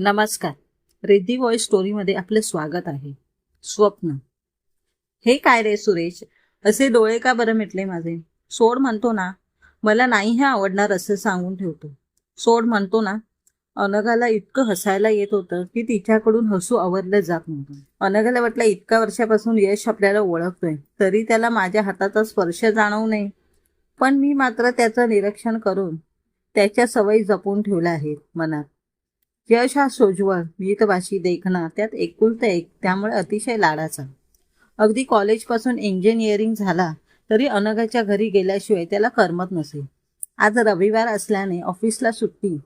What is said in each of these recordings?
नमस्कार. रिद्धी वॉइस स्टोरीमध्ये आपलं स्वागत आहे. स्वप्न. हे काय रे सुरेश? असे डोळे का बरं मिटले माझे? सोड म्हणतो ना मला नाही हे आवडणार असं सांगून ठेवतो. सोड म्हणतो ना अनघाला इतकं हसायला येत होतं की तिच्याकडून हसू आवरलं जात नव्हतं. अनघाला वाटलं इतक्या वर्षापासून यश आपल्याला ओळखतोय तरी त्याला माझ्या हाताचा स्पर्श जाणवू नये. पण मी मात्र त्याचं निरीक्षण करून त्याच्या सवयी जपून ठेवल्या आहेत मनात. यश हा सोज्वळ मितभाषी देखणा त्यात एकुलता एक त्यामुळे अतिशय लाडाचा. अगदी कॉलेजपासून इंजिनिअरिंग झाला तरी अनघाच्या घरी गेल्याशिवाय त्याला करमत नसे. आज रविवार असल्याने ऑफिसला सुट्टी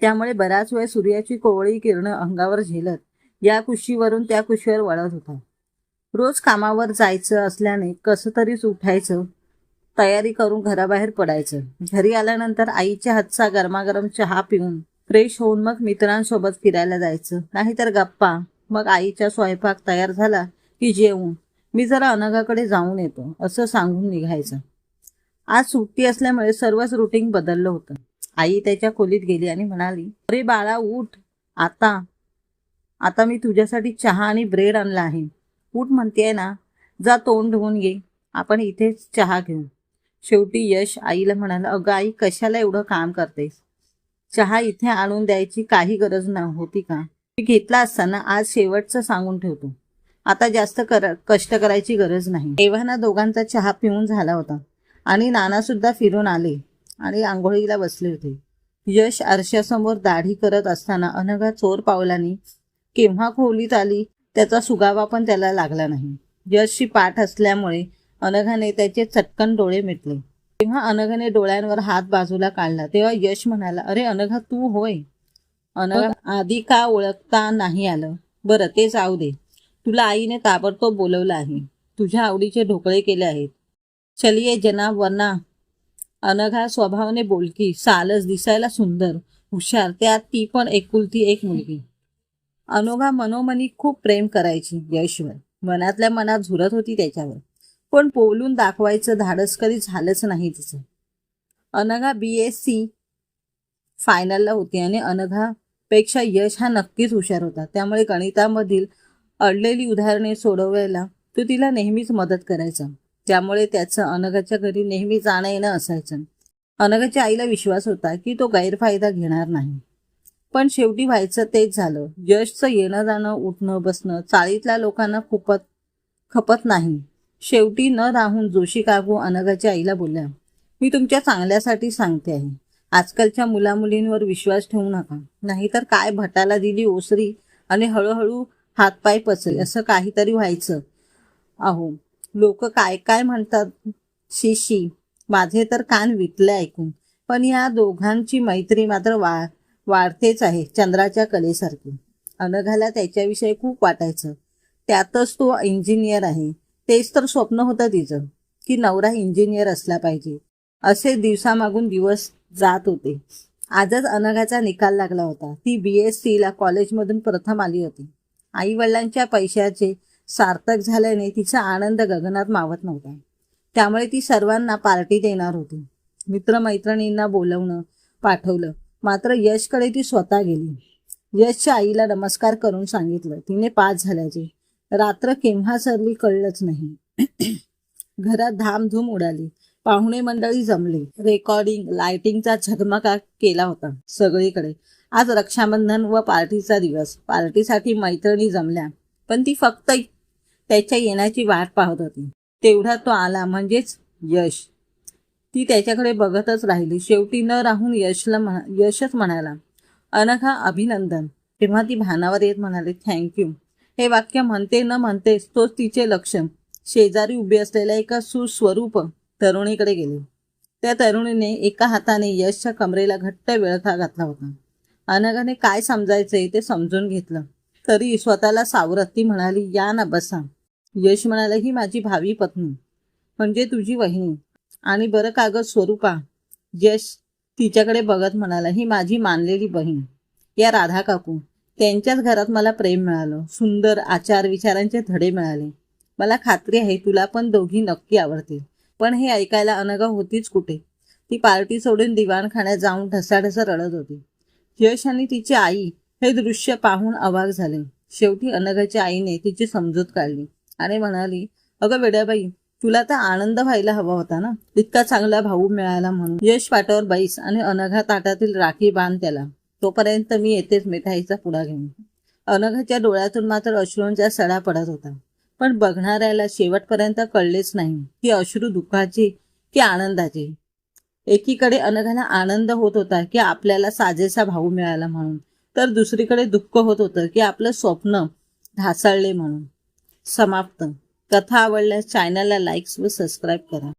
त्यामुळे बराच वेळ सूर्याची कोवळी किरणं अंगावर झेलत या कुशीवरून त्या कुशीवर वळत होता. रोज कामावर जायचं असल्याने कसं तरीच उठायचं तयारी करून घराबाहेर पडायचं. घरी आल्यानंतर आईच्या हातचा गरमागरम चहा पिऊन फ्रेश होऊन मग मित्रांसोबत फिरायला जायचं. नाहीतर गप्पा. मग आईचा स्वयंपाक तयार झाला की जेवून. मी जरा अनघाकडे जाऊन येतो असं सांगून निघायचं. आज सुट्टी असल्यामुळे सर्वच रुटीन बदललं होतं. आई त्याच्या खोलीत गेली आणि म्हणाली अरे बाळा उठ. आता. आता मी तुझ्यासाठी चहा आणि ब्रेड आणला आहे. उठ म्हणतेय ना. जा तोंड धुवून घे. आपण इथेच चहा घेऊ. शेवटी यश आईला म्हणाला अगं आई कशाला एवढं काम करतेस? चहा इथे आणून द्यायची काही गरज नव्हती का? मी घेतला असताना आज शेवटचं सांगून ठेवतो. आता जास्त कर कष्ट करायची गरज नाही. एव्हाना दोघांचा चहा पिऊन झाला होता आणि नाना सुद्धा फिरून आले आणि आंघोळीला बसले होते. यश आरशासमोर दाढी करत असताना अनघा चोर पावलांनी केव्हा खोलीत आली त्याचा सुगावा पण त्याला लागला नाही. यशची पाठ असल्यामुळे अनघाने त्याचे चटकन डोळे मिटले. तेव्हा अनघाने डोळ्यांवर हात बाजूला काढला. तेव्हा यश म्हणाला अरे अनघा तू होय. अनघा आधी का ओळखता नाही आलं? बरं ते जाऊ दे. तुला आईने ताबडतोब बोलवलं आहे. तुझ्या आवडीचे ढोकळे केले आहेत. चलिये जनाब वरना. अनघा स्वभावाने बोलकी सालच दिसायला सुंदर. हुशार. त्यात ती पण एकुलती एक मुलगी. अनोघा मनोमनी खूप प्रेम करायची यशवर. मनातल्या मनात झुरत होती त्याच्यावर. पण बोलून दाखवायचं धाडस कधी झालंच नाही तिचं. अनघा बी एस सी फायनलला होती आणि अनघापेक्षा यश हा नक्कीच हुशार होता. त्यामुळे गणितामधील अडलेली उदाहरणे सोडवायला तो तिला नेहमीच मदत करायचा. त्यामुळे त्याचं अनघाच्या घरी नेहमी जाणं येणं असायचं. अनघाच्या आईला विश्वास होता की तो गैरफायदा घेणार नाही. पण शेवटी व्हायचं तेच झालं. यशचं येणं जाणं उठणं बसणं चाळीतल्या लोकांना खूपच खपत नाही. शेवटी न राहून जोशी काकू अनघाच्या आईला बोलल्या मी तुमच्या चांगल्यासाठी सांगते आहे. आजकालच्या मुलामुलींवर विश्वास ठेवू नका. नाहीतर काय भटाला दिली ओसरी आणि हळूहळू हातपाय पचले असं काहीतरी व्हायचं. अहो लोक काय काय म्हणतात? शिशी माझे तर कान विटले ऐकून. पण या दोघांची मैत्री मात्र वा वाढतेच आहे चंद्राच्या कलेसारखी. अनघाला त्याच्याविषयी खूप वाटायचं. त्यातच तो इंजिनियर आहे. तेच तर स्वप्न होतं तिचं की नवरा इंजिनियर असला पाहिजे. असे दिवसामागून दिवस जात होते. आजच अनघाचा निकाल लागला होता. ती बी एस सीला कॉलेजमधून प्रथम आली होती. आईवडिलांच्या पैशाचे सार्थक झाल्याने तिचा आनंद गगनात मावत नव्हता. त्यामुळे ती सर्वांना पार्टी देणार होती. मित्रमैत्रिणींना बोलवणं पाठवलं. मात्र यशकडे ती स्वतः गेली. यशच्या आईला नमस्कार करून सांगितलं. तिने पास झाल्याचे. रात्र केव्हा सरली कळलंच नाही. घरात धामधूम उडाली. पाहुणे मंडळी जमले. रेकॉर्डिंग लाइटिंगचा झगमगा केला होता सगळीकडे. आज रक्षाबंधन व पार्टीचा दिवस. पार्टीसाठी मैत्रिणी जमल्या. पण ती फक्त त्याच्या येण्याची वाट पाहत होती. तेवढा तो आला म्हणजेच यश. ती त्याच्याकडे बघतच राहिली. शेवटी न राहून यशला म्हणा यशच म्हणाला अनघा अभिनंदन. तेव्हा ती भानावर येत म्हणाले थँक्यू हे वाक्य म्हणते न म्हणतेच तोच तिचे लक्ष शेजारी उभे असलेल्या एका सुस्वरूप तरुणीकडे गेले. त्या तरुणीने एका हाताने यशच्या कमरेला घट्ट विळखा घातला होता. अनघाने काय समजायचंय ते समजून घेतलं. तरी स्वतःला सावरत ती म्हणाली या ना बसा. यश म्हणाला ही माझी भावी पत्नी. म्हणजे तुझी वहिनी. आणि बरं कागद स्वरूपा. यश तिच्याकडे बघत म्हणाला ही माझी मानलेली बहीण. या राधा काकू. त्यांच्याच घरात मला प्रेम मिळालं. सुंदर आचार विचारांचे धडे मिळाले. मला खात्री आहे तुला पण दोघी नक्की आवडतील. पण हे ऐकायला अनगा होतीच कुठे? ती पार्टी सोडून दिवाणखाण्यात जाऊन ढसाढसा रडत होती. यश आणि तिची आई हे दृश्य पाहून अवाक झाले. शेवटी अनघाच्या आईने तिची समजूत काढली आणि म्हणाली अगं वेड्याबाई तुला तर आनंद व्हायला हवा होता ना? इतका चांगला भाऊ मिळाला म्हणून. यश पाटावर बाईस आणि अनघा ताटातील राखी बांध त्याला. तोपर्यंत मी येतेच मिठाईचा पुडा घेऊन. अनघाच्या डोळ्यातून मात्र अश्रूंचा सडा पडत होता. पण बघणाऱ्याला शेवटपर्यंत कळलेच नाही की अश्रू दुःखाचे की आनंदाचे. एकीकडे अनघाला आनंद होत होता की आपल्याला साजेसा भाऊ मिळाला म्हणून. तर दुसरीकडे दुःख होत होतं की आपलं स्वप्न ढासळले म्हणून. समाप्त. कथा आवडल्यास चॅनलला लाईक्स व सबस्क्राईब करा.